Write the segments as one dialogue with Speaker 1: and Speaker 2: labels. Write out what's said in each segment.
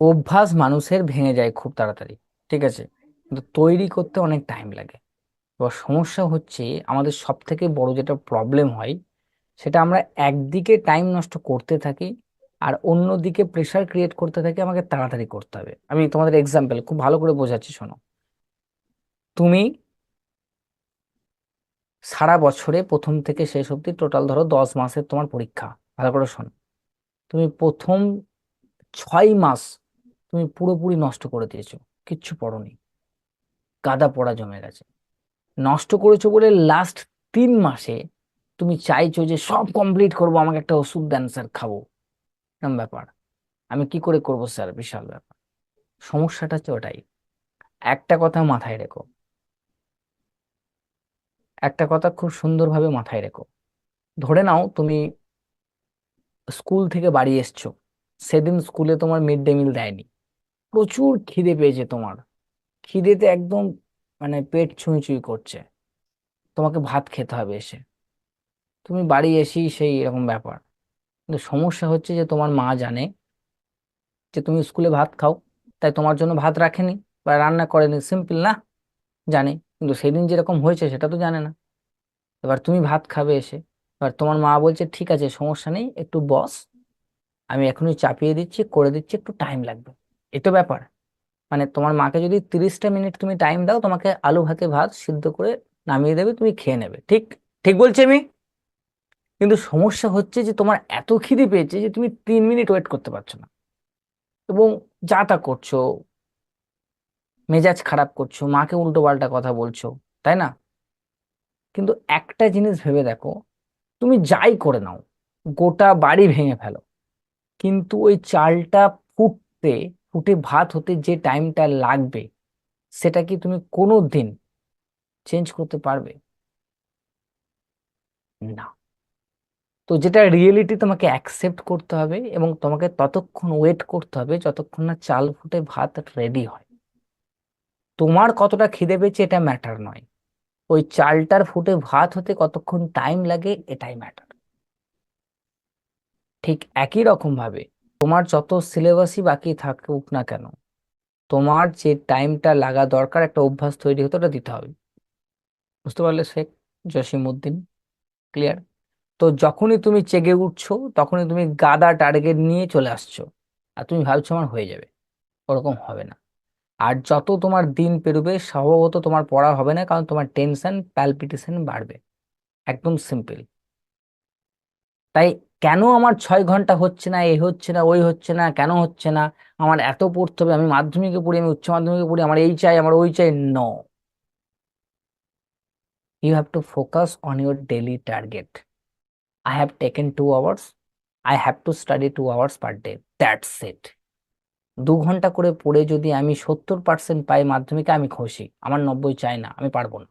Speaker 1: অভ্যাস মানুষের ভেঙে যায় খুব তাড়াতাড়ি, ঠিক আছে? কিন্তু তৈরি করতে অনেক টাইম লাগে। এবার সমস্যা হচ্ছে, আমাদের সব থেকে বড় যেটা প্রবলেম হয়, সেটা আমরা একদিকে টাইম নষ্ট করতে থাকি আর অন্যদিকে প্রেশার ক্রিয়েট করতে থাকি, আমাকে তাড়াতাড়ি করতে হবে। আমি তোমাদের এক্সাম্পল খুব ভালো করে বোঝাচ্ছি, শোনো। তুমি সারা বছরে প্রথম থেকে শেষ অবধি টোটাল ধরো দশ মাসের তোমার পরীক্ষা, ভালো করে শোনো। তুমি প্রথম ছয় মাস তুমি পুরোপুরি নষ্ট করে দিয়েছ, কিচ্ছু পড়োনি। গাদা পড়া জমে গেছে। নষ্ট করেছ বলে লাস্ট তিন মাসে তুমি চাইছো যে সব কমপ্লিট করব, আমাকে একটা ওষুধ দেন স্যার খাব। এরকম ব্যাপার। আমি কি করে করব স্যার বিশাল ব্যাপার। সমস্যাটা হচ্ছে ওটাই। একটা কথা মাথায় রেখো। একটা কথা খুব সুন্দরভাবে মাথায় রেখো। ধরে নাও তুমি স্কুল থেকে বাড়ি এসছো। সেদিন স্কুলে তোমার মিড ডে মিল দেয়নি। প্রচুর খিদে পেয়েছে তোমার। খিদেতে একদম মানে পেট ছুঁই ছুঁই করছে। তোমাকে ভাত খেতে হবে এসে। তুমি বাড়ি এসেই সেই এরকম ব্যাপার। কিন্তু সমস্যা হচ্ছে যে তোমার মা জানে যে তুমি স্কুলে ভাত খাও, তাই তোমার জন্য ভাত রাখেনি বা রান্না করেনি। সিম্পল না, জানে। কিন্তু সেদিন যেরকম হয়েছে সেটা তো জানে না। এবার তুমি ভাত খাবে এসে। এবার তোমার মা বলছে, ঠিক আছে, সমস্যা নেই, একটু বস। আমি এখনই চাপিয়ে দিচ্ছি, করে দিচ্ছি, একটু টাইম লাগবে। এই তো ব্যাপার? মানে তোমার মাকে যদি তিরিশটা মিনিট তুমি টাইম দাও, তোমাকে আলু ভাতে ভাত সিদ্ধ করে নামিয়ে দেবে, তুমি খেয়ে নেবে। ঠিক? ঠিক বলছি আমি? কিন্তু সমস্যা হচ্ছে যে তোমার এত খিদে পেয়েছে যে তুমি তিন মিনিট ওয়েট করতে পারছ না। এবং যা তা করছ, মেজাজ খারাপ করছ, মাকে উল্টো পাল্টা কথা বলছো, তাই না? কিন্তু একটা জিনিস ভেবে দেখো, তুমি যাই করে নাও, গোটা বাড়ি ভেঙে ফেলো। কিন্তু ওই চালটা ফুটতে ফুটে ভাত হতে যে টাইমটা লাগবে, সেটা কি তুমি কোনো দিন চেঞ্জ করতে পারবে? না। তো যেটা রিয়েলিটি তোমাকে অ্যাকসেপ্ট করতে হবে এবং তোমাকে ততক্ষণ ওয়েট করতে হবে যতক্ষণ না চাল ফুটে ভাত রেডি হয়। তোমার কতটা খিদে পেয়েছে এটা ম্যাটার নয়। ওই চালটার ফুটে ভাত হতে কতক্ষণ টাইম লাগে এটাই ম্যাটার ঠিক একই রকম ভাবে তোমার যত সিলেবাসই বাকি থাকুক না কেন, তোমার যে টাইমটা লাগা দরকার, একটা অভ্যাস তৈরি হতে ওটা দিতে হবে। বুঝতে পারলে শেখ জসিমউদ্দিন? ক্লিয়ার তো যখনই তুমি চেগে উঠছো, তখনই তুমি গাদা টার্গেট নিয়ে চলে আসছো, আর তুমি ভাবছ আমার হয়ে যাবে। ওরকম হবে না। আর যত তোমার দিন পেরোবে, স্বভাবত তোমার পড়া হবে না, কারণ তোমার টেনশন প্যালপিটেশন বাড়বে। একদম সিম্পল তাই কেন আমার ছয় ঘণ্টা হচ্ছে না, এ হচ্ছে না, ওই হচ্ছে না, কেন হচ্ছে না? আমার এত পড়তে হবে, আমি মাধ্যমিকে পড়ি, আমি উচ্চ মাধ্যমিকে পড়ি, আমার এই চাই, আমার ওই চাই no you have to focus on your daily target I have taken two hours I have to study two hours per day That's it. দু ঘণ্টা করে পড়ে যদি আমি সত্তর পার্সেন্ট পাই মাধ্যমিকে, আমি খুশি। আমার নব্বই চাই না, আমি পারব না।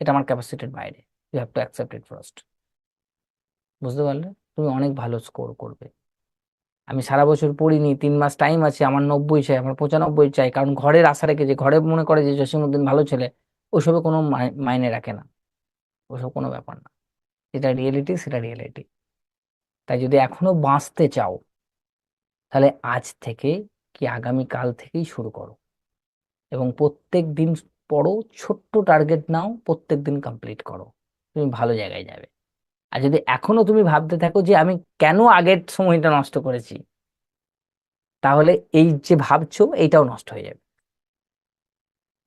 Speaker 1: এটা আমার ক্যাপাসিটির বাইরে। You have to accept it first বুঝতে পারলে? তুমি অনেক ভালো স্কোর করবে। আমি সারা বছর পড়িনি, তিন মাস টাইম আছে, আমার নব্বই চাই, আমার পঁচানব্বই চাই, কারণ ঘরের আশা রেখে যে, ঘরে মনে করে যে, জসিমউদ্দিন ভালো ছেলে, ওসবে কোনো মাইনে রাখে না। ওসব কোনো ব্যাপার না। যেটা রিয়েলিটি সেটা রিয়েলিটি তাই যদি এখনও বাঁচতে চাও, তাহলে আজ থেকে কি আগামী কাল থেকেই শুরু করো। এবং প্রত্যেক দিন পড়ো, ছোট্ট টার্গেট নাও, প্রত্যেক দিন কমপ্লিট করো। তুমি ভালো জায়গায় যাবে। আর যদি এখনও তুমি ভাবতে থাকো যে আমি কেন আগের সময়টা নষ্ট করেছি, তাহলে এই যে ভাবছ, এইটাও নষ্ট হয়ে যাবে।